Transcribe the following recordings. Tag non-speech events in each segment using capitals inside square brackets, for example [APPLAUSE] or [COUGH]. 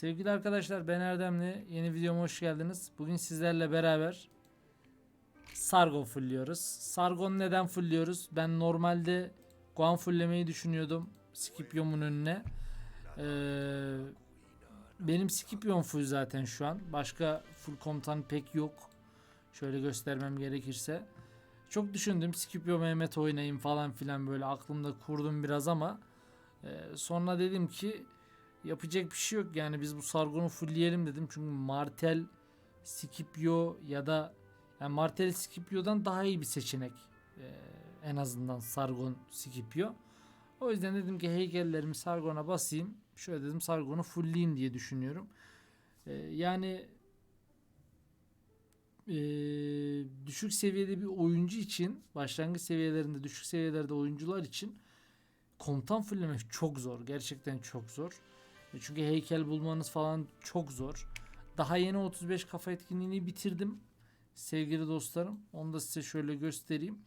Sevgili arkadaşlar ben Erdemli. Yeni videoma hoş geldiniz. Bugün sizlerle beraber Sargon fullliyoruz. Sargon neden fullliyoruz? Ben normalde Guan fulllemeyi düşünüyordum. Scipio'mun önüne. Ee, benim Scipion full zaten şu an. Başka full komutan pek yok. Şöyle göstermem gerekirse. Çok düşündüm Scipio Mehmet oynayayım falan filan böyle aklımda kurdum biraz ama e, sonra dedim ki yapacak bir şey yok yani biz bu Sargon'u fullleyelim dedim çünkü Martel Scipio ya da yani Martel Scipio'dan daha iyi bir seçenek e, en azından Sargon Scipio. O yüzden dedim ki heykellerimi Sargon'a basayım. Şöyle dedim Sargon'u fullleyeyim diye düşünüyorum. E, yani e, düşük seviyede bir oyuncu için başlangıç seviyelerinde düşük seviyelerde oyuncular için komutan fulllemek çok zor. Gerçekten çok zor. Çünkü heykel bulmanız falan çok zor. Daha yeni 35 kafa etkinliğini bitirdim. Sevgili dostlarım. Onu da size şöyle göstereyim.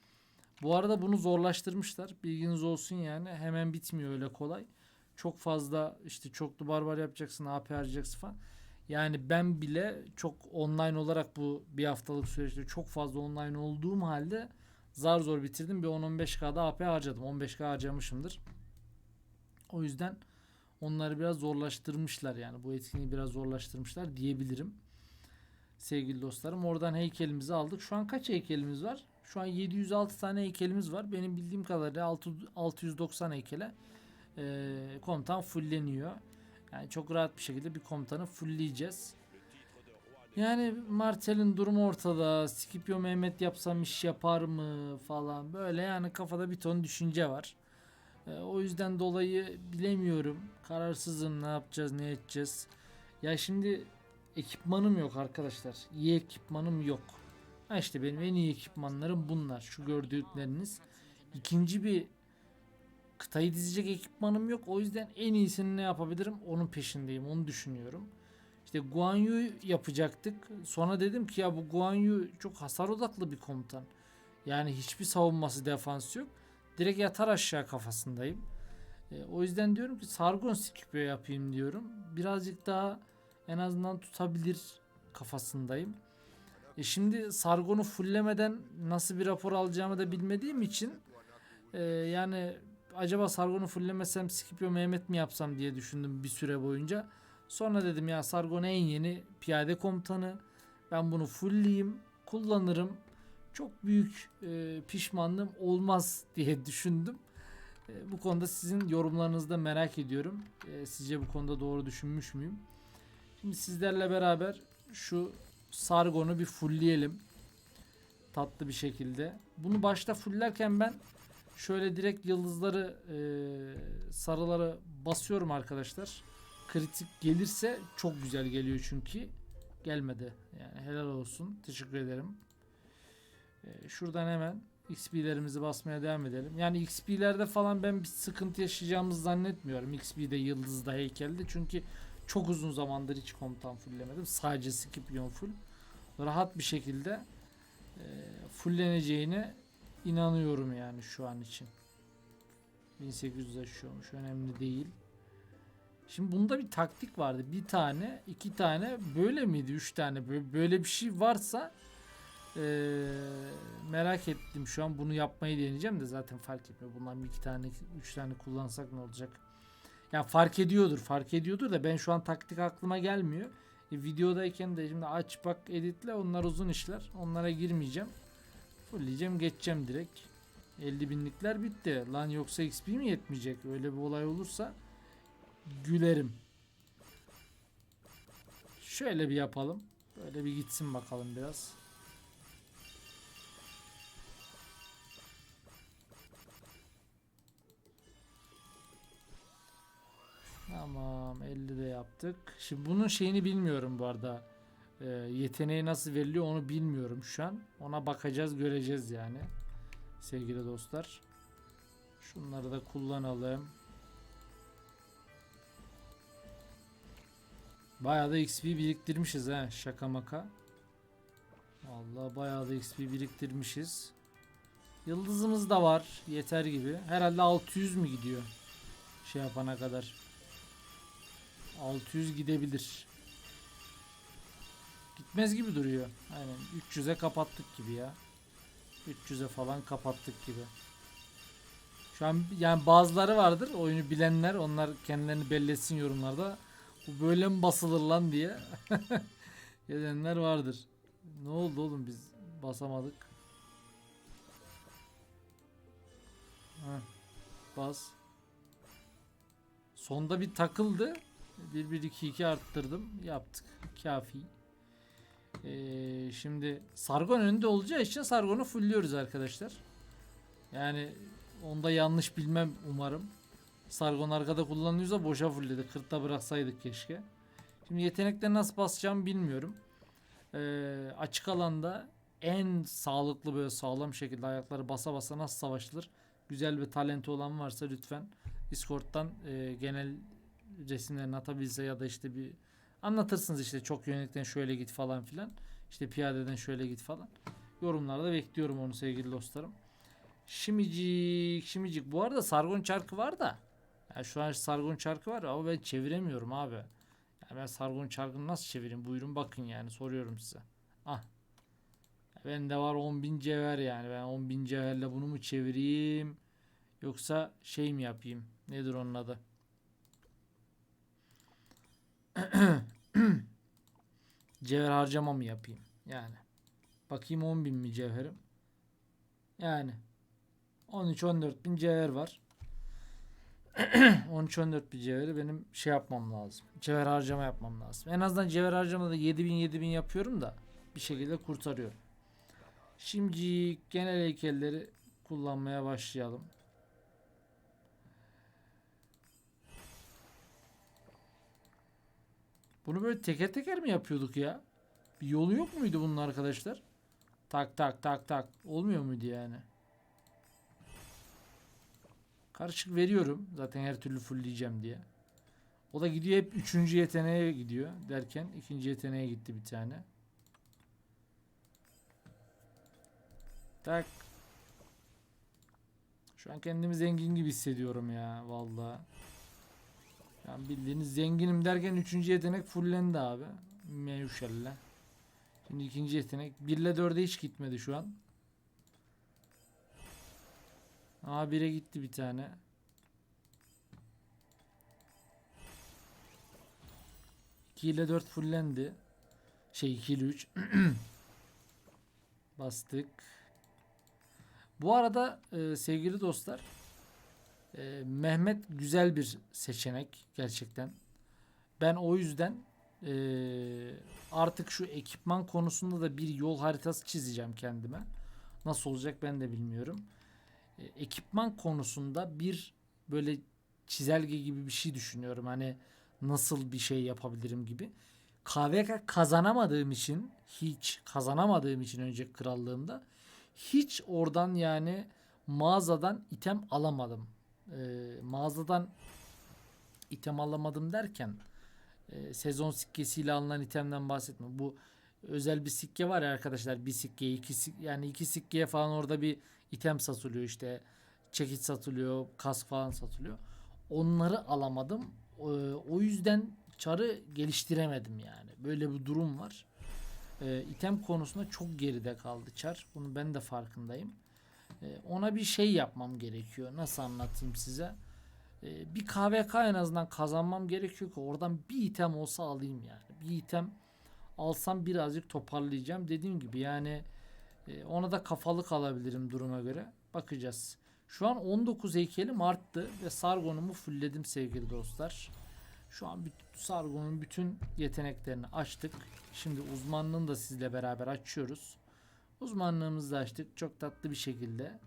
Bu arada bunu zorlaştırmışlar. Bilginiz olsun yani. Hemen bitmiyor öyle kolay. Çok fazla işte çoklu barbar yapacaksın, AP harcayacaksın falan. Yani ben bile çok online olarak bu bir haftalık süreçte çok fazla online olduğum halde zar zor bitirdim. Bir 10-15K'da AP harcadım. 15K harcamışımdır. O yüzden onları biraz zorlaştırmışlar yani. Bu etkinliği biraz zorlaştırmışlar diyebilirim. Sevgili dostlarım oradan heykelimizi aldık. Şu an kaç heykelimiz var? Şu an 706 tane heykelimiz var. Benim bildiğim kadarıyla 6 690 heykele e, komutan fullleniyor. Yani çok rahat bir şekilde bir komutanı fullleyeceğiz. Yani Martel'in durumu ortada. Scipio Mehmet yapsam iş yapar mı falan. Böyle yani kafada bir ton düşünce var. E, o yüzden dolayı bilemiyorum. Kararsızım ne yapacağız ne edeceğiz. Ya şimdi ekipmanım yok arkadaşlar. İyi ekipmanım yok. Ha işte benim en iyi ekipmanlarım bunlar. Şu gördükleriniz. İkinci bir kıtayı dizecek ekipmanım yok. O yüzden en iyisini ne yapabilirim onun peşindeyim. Onu düşünüyorum. İşte Guan Yu yapacaktık. Sonra dedim ki ya bu Guan Yu çok hasar odaklı bir komutan. Yani hiçbir savunması defansı yok. Direkt yatar aşağı kafasındayım. E, o yüzden diyorum ki Sargon Scipio yapayım diyorum. Birazcık daha en azından tutabilir kafasındayım. E şimdi Sargon'u fullemeden nasıl bir rapor alacağımı da bilmediğim için e, yani acaba Sargon'u fullemesem Scipio Mehmet mi yapsam diye düşündüm bir süre boyunca. Sonra dedim ya Sargon en yeni piyade komutanı. Ben bunu fullleyeyim, kullanırım. Çok büyük e, pişmanlığım olmaz diye [LAUGHS] düşündüm. E, bu konuda sizin yorumlarınızı da merak ediyorum. E, sizce bu konuda doğru düşünmüş müyüm? Şimdi sizlerle beraber şu Sargon'u bir fullleyelim. Tatlı bir şekilde. Bunu başta fulllerken ben şöyle direkt yıldızları e, sarıları basıyorum arkadaşlar. Kritik gelirse çok güzel geliyor çünkü. Gelmedi. Yani helal olsun. Teşekkür ederim. E, şuradan hemen XP'lerimizi basmaya devam edelim. Yani XP'lerde falan ben bir sıkıntı yaşayacağımızı zannetmiyorum. XP'de yıldızda heykelde. Çünkü çok uzun zamandır hiç komutan fulllemedim. Sadece Scipion full. Rahat bir şekilde e, fullleneceğine inanıyorum yani şu an için. 1800 aşıyormuş. Önemli değil. Şimdi bunda bir taktik vardı. Bir tane, iki tane böyle miydi? Üç tane böyle bir şey varsa eee, merak ettim şu an bunu yapmayı deneyeceğim de zaten fark etmiyor. Bundan bir iki tane, üç tane kullansak ne olacak? Yani fark ediyordur, fark ediyordur da ben şu an taktik aklıma gelmiyor. E, videodayken de şimdi aç bak editle onlar uzun işler. Onlara girmeyeceğim. Fullleyeceğim geçeceğim direkt. 50 binlikler bitti. Lan yoksa XP mi yetmeyecek? Öyle bir olay olursa gülerim. Şöyle bir yapalım. Böyle bir gitsin bakalım biraz. Tamam 50 de yaptık. Şimdi bunun şeyini bilmiyorum bu arada. Ee, yeteneği nasıl veriliyor onu bilmiyorum şu an. Ona bakacağız göreceğiz yani. Sevgili dostlar. Şunları da kullanalım. Bayağı da XP biriktirmişiz ha şaka maka. Vallahi bayağı da XP biriktirmişiz. Yıldızımız da var yeter gibi. Herhalde 600 mü gidiyor? Şey yapana kadar. 600 gidebilir. Gitmez gibi duruyor. Aynen 300'e kapattık gibi ya. 300'e falan kapattık gibi. Şu an yani bazıları vardır oyunu bilenler onlar kendilerini belli etsin yorumlarda. Bu böyle mi basılır lan diye. [LAUGHS] Gelenler vardır. Ne oldu oğlum biz basamadık. Heh, bas. Sonda bir takıldı. 1 1 2 2 arttırdım. Yaptık. Kafi. Ee, şimdi Sargon önünde olacağı için Sargon'u fullliyoruz arkadaşlar. Yani onda yanlış bilmem umarım. Sargon arkada kullanıyorsa boşa fullledi. 40'ta bıraksaydık keşke. Şimdi yetenekleri nasıl basacağım bilmiyorum. Ee, açık alanda en sağlıklı böyle sağlam şekilde ayakları basa basa nasıl savaşılır? Güzel bir talenti olan varsa lütfen Discord'dan e, genel resimlerini atabilse ya da işte bir anlatırsınız işte çok yönelikten şöyle git falan filan. İşte piyadeden şöyle git falan. Yorumlarda bekliyorum onu sevgili dostlarım. Şimicik şimicik. Bu arada Sargon çarkı var da. Yani şu an Sargon çarkı var ama ben çeviremiyorum abi. Yani ben Sargon çarkını nasıl çevireyim? Buyurun bakın yani soruyorum size. Ah. Bende var 10.000 cevher yani. Ben 10.000 cevherle bunu mu çevireyim? Yoksa şey mi yapayım? Nedir onun adı? [CLEARS THROAT] Cevher harcama mı yapayım? Yani. Bakayım 10.000 mi cevherim? Yani. 13-14 bin cevher var. [CLEARS THROAT] 13-14 bin cevheri benim şey yapmam lazım. Cevher harcama yapmam lazım. En azından cevher harcamada 7000 7000 yapıyorum da bir şekilde kurtarıyorum. Şimdi genel heykelleri kullanmaya başlayalım. Bunu böyle teker teker mi yapıyorduk ya? Bir yolu yok muydu bunun arkadaşlar? Tak tak tak tak. Olmuyor muydu yani? Karışık veriyorum. Zaten her türlü fullleyeceğim diye. O da gidiyor hep üçüncü yeteneğe gidiyor derken ikinci yeteneğe gitti bir tane. Tak. Şu an kendimi zengin gibi hissediyorum ya vallahi. Yani bildiğiniz zenginim derken üçüncü yetenek fullendi abi. Mevşelle. Şimdi ikinci yetenek. 1 ile 4'e hiç gitmedi şu an. Aa 1'e gitti bir tane. İki ile 4 fullendi. Şey 2 ile 3. [CLEARS THROAT] Bastık. Bu arada e, sevgili dostlar e, Mehmet güzel bir seçenek gerçekten. Ben o yüzden e, artık şu ekipman konusunda da bir yol haritası çizeceğim kendime. Nasıl olacak ben de bilmiyorum. E, ekipman konusunda bir böyle çizelge gibi bir şey düşünüyorum. Hani nasıl bir şey yapabilirim gibi. KVK kazanamadığım için hiç kazanamadığım için önceki krallığımda hiç oradan yani mağazadan item alamadım. Ee, mağazadan item alamadım derken e, sezon sikkesiyle alınan itemden bahsetmiyorum. Bu özel bir sikke var ya arkadaşlar bir sikke iki sik yani iki sikkeye falan orada bir item satılıyor işte çekiç satılıyor kask falan satılıyor. Onları alamadım. Ee, o yüzden çarı geliştiremedim yani. Böyle bir durum var. Ee, item konusunda çok geride kaldı çar. Bunu ben de farkındayım. Ee, ona bir şey yapmam gerekiyor. Nasıl anlatayım size? Ee, bir KVK en azından kazanmam gerekiyor ki oradan bir item olsa alayım yani. Bir item alsam birazcık toparlayacağım. Dediğim gibi yani e, ona da kafalık alabilirim duruma göre. Bakacağız. Şu an 19 heykelim arttı ve Sargon'umu fullledim sevgili dostlar. Şu an Sargon'un bütün yeteneklerini açtık. Şimdi uzmanlığını da sizle beraber açıyoruz. Uzmanlığımızı da açtık çok tatlı bir şekilde.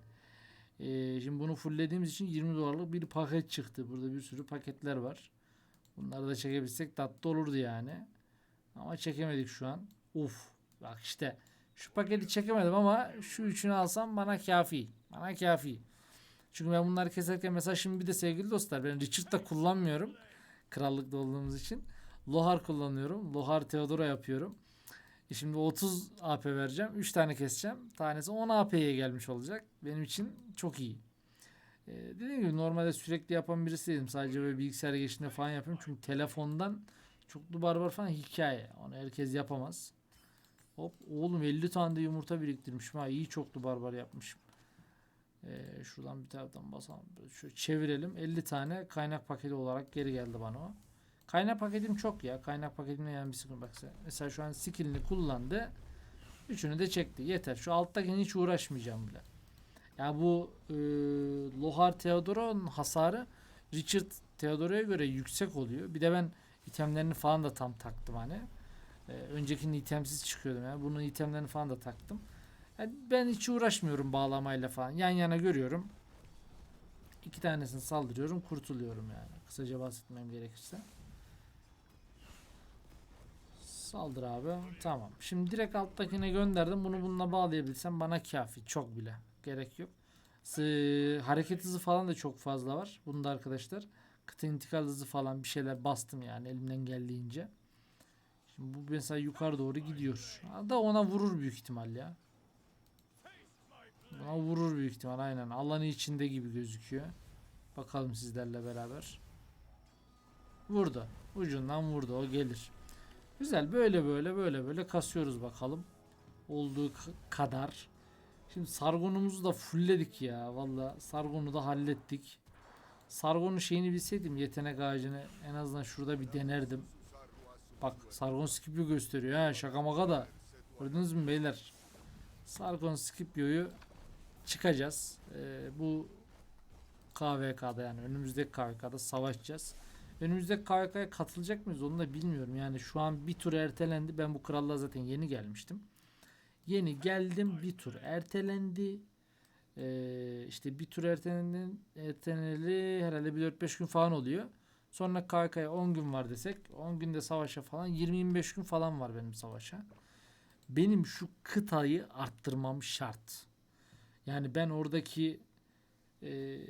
Ee, şimdi bunu fulllediğimiz için 20 dolarlık bir paket çıktı. Burada bir sürü paketler var. Bunları da çekebilsek tatlı olurdu yani. Ama çekemedik şu an. Uf. Bak işte şu paketi çekemedim ama şu üçünü alsam bana kafi. Bana kafi. Çünkü ben bunları keserken mesela şimdi bir de sevgili dostlar ben Richard da kullanmıyorum. Krallıkta olduğumuz için. Lohar kullanıyorum. Lohar Theodora yapıyorum. E şimdi 30 AP vereceğim. 3 tane keseceğim. Tanesi 10 AP'ye gelmiş olacak. Benim için çok iyi. Ee, dediğim gibi normalde sürekli yapan birisi değilim. Sadece böyle bilgisayar geçtiğinde falan yapıyorum. Çünkü telefondan çoklu barbar falan hikaye. Onu herkes yapamaz. Hop oğlum 50 tane de yumurta biriktirmişim ha. iyi çoklu barbar yapmışım. Ee, şuradan bir taraftan basalım. Şöyle çevirelim. 50 tane kaynak paketi olarak geri geldi bana o. Kaynak paketim çok ya. Kaynak paketimle yani bir sıkıntı bak. Mesela şu an skillini kullandı. Üçünü de çekti. Yeter. Şu alttakini hiç uğraşmayacağım bile. Ya bu e, Lohar Theodoro'nun hasarı Richard Theodoro'ya göre yüksek oluyor. Bir de ben itemlerini falan da tam taktım hani. E, öncekinin itemsiz çıkıyordum ya. Bunun itemlerini falan da taktım. Yani ben hiç uğraşmıyorum bağlamayla falan. Yan yana görüyorum. İki tanesini saldırıyorum, kurtuluyorum yani. Kısaca bahsetmem gerekirse. Saldır abi. Tamam. Şimdi direkt alttakine gönderdim. Bunu bununla bağlayabilsem bana kafi. Çok bile. Gerek yok. Hareket hızı falan da çok fazla var. Bunda arkadaşlar. Kıta intikal hızı falan bir şeyler bastım yani elimden geldiğince. Şimdi bu mesela yukarı doğru gidiyor. Da ona vurur büyük ihtimal ya. Buna vurur büyük ihtimal aynen. Alanı içinde gibi gözüküyor. Bakalım sizlerle beraber. Vurdu. Ucundan vurdu. O gelir. Güzel. Böyle böyle böyle böyle kasıyoruz bakalım. Olduğu kadar. Şimdi Sargon'umuzu da fullledik ya. Valla Sargon'u da hallettik. Sargon'un şeyini bilseydim yetenek ağacını en azından şurada bir denerdim. Bak Sargon Scipio gösteriyor ha şaka maka da. Gördünüz mü beyler? Sargon Scipio'yu çıkacağız. Ee, bu KVK'da yani önümüzdeki KVK'da savaşacağız. Önümüzdeki KVK'ya katılacak mıyız onu da bilmiyorum. Yani şu an bir tur ertelendi. Ben bu krallığa zaten yeni gelmiştim. Yeni geldim bir tur ertelendi. Ee, işte bir tur ertelendi, erteleneli herhalde bir 4-5 gün falan oluyor. Sonra KVK'ya 10 gün var desek 10 günde savaşa falan 20-25 gün falan var benim savaşa. Benim şu kıtayı arttırmam şart. Yani ben oradaki e,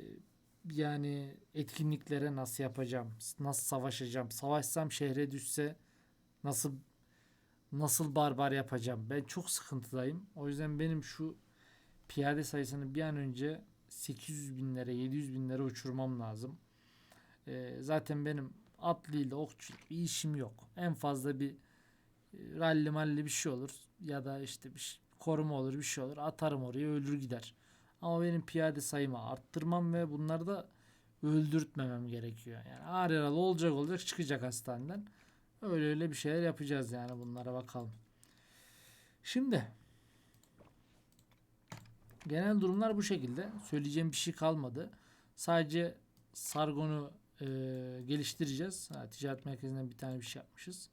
yani etkinliklere nasıl yapacağım? Nasıl savaşacağım? Savaşsam şehre düşse nasıl nasıl barbar yapacağım? Ben çok sıkıntıdayım. O yüzden benim şu piyade sayısını bir an önce 800 binlere 700 binlere uçurmam lazım. Ee, zaten benim atlıyla okçu bir işim yok. En fazla bir e, ralli malli bir şey olur ya da işte bir koruma olur bir şey olur atarım oraya ölür gider. Ama benim piyade sayımı arttırmam ve bunları da öldürtmemem gerekiyor. Yani ağır yaralı olacak olacak çıkacak hastaneden. Öyle öyle bir şeyler yapacağız yani bunlara bakalım. Şimdi genel durumlar bu şekilde. Söyleyeceğim bir şey kalmadı. Sadece Sargon'u e, geliştireceğiz. Ha, ticaret merkezinden bir tane bir şey yapmışız.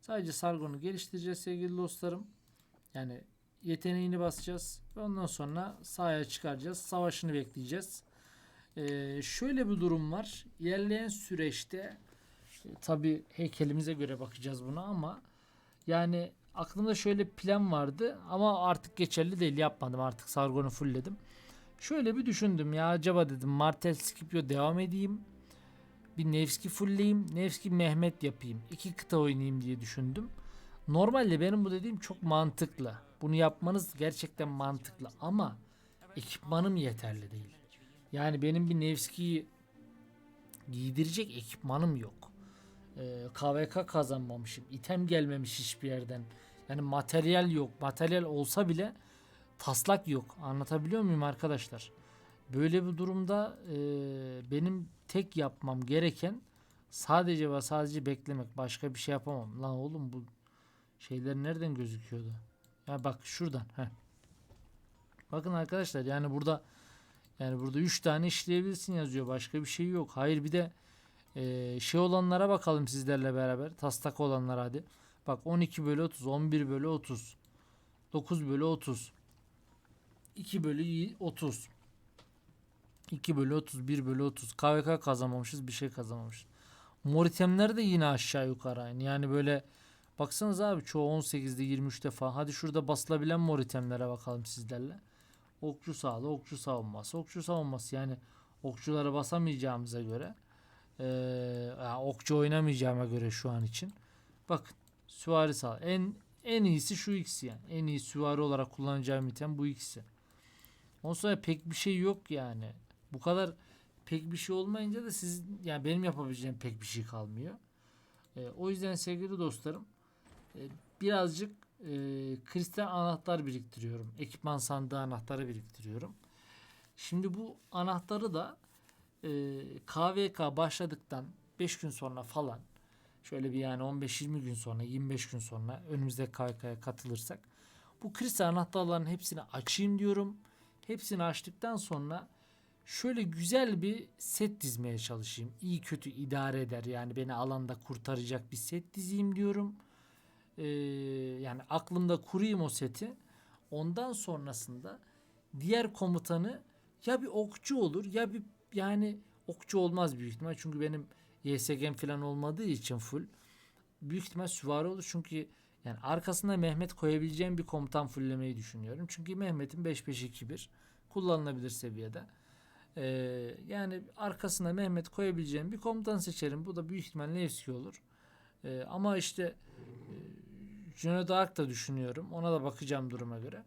Sadece Sargon'u geliştireceğiz sevgili dostlarım. Yani yeteneğini basacağız. Ve ondan sonra sahaya çıkaracağız. Savaşını bekleyeceğiz. Ee, şöyle bir durum var. İlerleyen süreçte tabi heykelimize göre bakacağız buna ama yani aklımda şöyle bir plan vardı ama artık geçerli değil yapmadım artık Sargon'u fullledim. Şöyle bir düşündüm ya acaba dedim Martel Scipio devam edeyim. Bir Nevski fullleyeyim. Nevski Mehmet yapayım. iki kıta oynayayım diye düşündüm. Normalde benim bu dediğim çok mantıklı. Bunu yapmanız gerçekten mantıklı ama ekipmanım yeterli değil. Yani benim bir Nevski'yi giydirecek ekipmanım yok. Ee, KVK kazanmamışım. İtem gelmemiş hiçbir yerden. Yani materyal yok. Materyal olsa bile taslak yok. Anlatabiliyor muyum arkadaşlar? Böyle bir durumda e, benim tek yapmam gereken sadece ve sadece beklemek. Başka bir şey yapamam. Lan oğlum bu şeyler nereden gözüküyordu? Ya bak şuradan. Heh. Bakın arkadaşlar yani burada yani burada 3 tane işleyebilirsin yazıyor. Başka bir şey yok. Hayır bir de e, şey olanlara bakalım sizlerle beraber. Taslak olanlara hadi. Bak 12 bölü 30, 11 bölü 30, 9 bölü 30, 2 bölü y- 30, 2 bölü 30, 1 bölü 30. KVK kazanmamışız, bir şey kazanmamışız. Mor itemler de yine aşağı yukarı aynı. Yani böyle baksanız abi çoğu 18'de 23'te falan. Hadi şurada basılabilen mor itemlere bakalım sizlerle. Okçu sağlığı, okçu savunması, okçu savunması. Yani okçulara basamayacağımıza göre eee, ya okçu oynamayacağıma göre şu an için. Bakın süvari sağ. En en iyisi şu ikisi yani. En iyi süvari olarak kullanacağım item bu ikisi. Ondan sonra pek bir şey yok yani. Bu kadar pek bir şey olmayınca da siz yani benim yapabileceğim pek bir şey kalmıyor. E, o yüzden sevgili dostlarım birazcık e, kristal anahtar biriktiriyorum. Ekipman sandığı anahtarı biriktiriyorum. Şimdi bu anahtarı da e, KVK başladıktan 5 gün sonra falan şöyle bir yani 15-20 gün sonra 25 gün sonra önümüzde KVK'ya katılırsak bu kristal anahtarların hepsini açayım diyorum. Hepsini açtıktan sonra şöyle güzel bir set dizmeye çalışayım. İyi kötü idare eder yani beni alanda kurtaracak bir set dizeyim diyorum. Ee, yani aklımda kurayım o seti. Ondan sonrasında diğer komutanı ya bir okçu olur ya bir yani okçu olmaz büyük ihtimal çünkü benim YSG'm falan olmadığı için full büyük ihtimal süvari olur çünkü yani arkasına Mehmet koyabileceğim bir komutan fulllemeyi düşünüyorum. Çünkü Mehmet'in 5-5-2-1 kullanılabilir seviyede. Ee, yani arkasına Mehmet koyabileceğim bir komutan seçerim. Bu da büyük ihtimal Nevski olur. Ee, ama işte e, Cüneyt Ark da düşünüyorum. Ona da bakacağım duruma göre.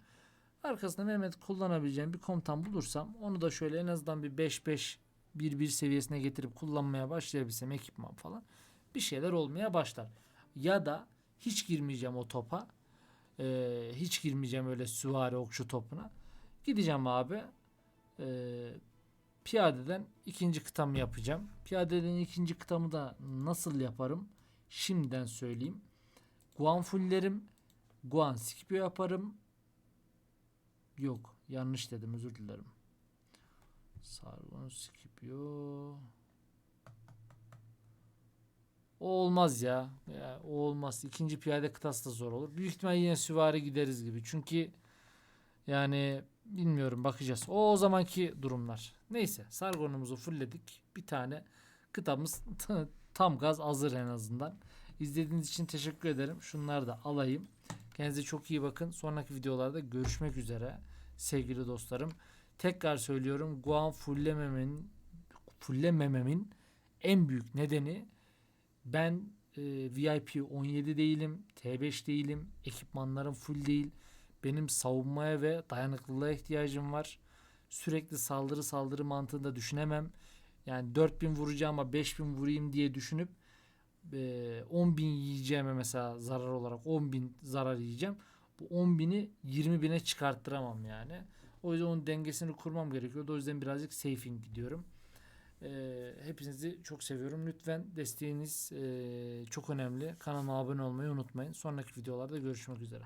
Arkasında Mehmet kullanabileceğim bir komutan bulursam onu da şöyle en azından bir 5-5 1-1 seviyesine getirip kullanmaya başlayabilsem ekipman falan bir şeyler olmaya başlar. Ya da hiç girmeyeceğim o topa. Ee, hiç girmeyeceğim öyle süvari okçu topuna. Gideceğim abi. Ee, piyadeden ikinci kıtamı yapacağım. Piyadeden ikinci kıtamı da nasıl yaparım? Şimdiden söyleyeyim. Guan fullerim. Guan Scipio yaparım. Yok. Yanlış dedim. Özür dilerim. Sargon Scipio. O olmaz ya. ya. O olmaz. İkinci piyade kıtası da zor olur. Büyük ihtimal yine süvari gideriz gibi. Çünkü yani bilmiyorum bakacağız. O o zamanki durumlar. Neyse Sargon'umuzu fullledik. Bir tane kıtamız [LAUGHS] tam gaz hazır en azından. İzlediğiniz için teşekkür ederim. Şunları da alayım. Kendinize çok iyi bakın. Sonraki videolarda görüşmek üzere sevgili dostlarım. Tekrar söylüyorum Guam fullemememin fullemememin en büyük nedeni ben e, VIP 17 değilim, T5 değilim, ekipmanlarım full değil. Benim savunmaya ve dayanıklılığa ihtiyacım var. Sürekli saldırı saldırı mantığında düşünemem. Yani 4000 vuracağım ama 5000 vurayım diye düşünüp e, 10.000 yiyeceğime mesela zarar olarak 10.000 zarar yiyeceğim. Bu 10.000'i 20.000'e çıkarttıramam yani. O yüzden onun dengesini kurmam gerekiyordu. O yüzden birazcık safing gidiyorum. Ee, hepinizi çok seviyorum. Lütfen desteğiniz e, çok önemli. Kanalıma abone olmayı unutmayın. Sonraki videolarda görüşmek üzere.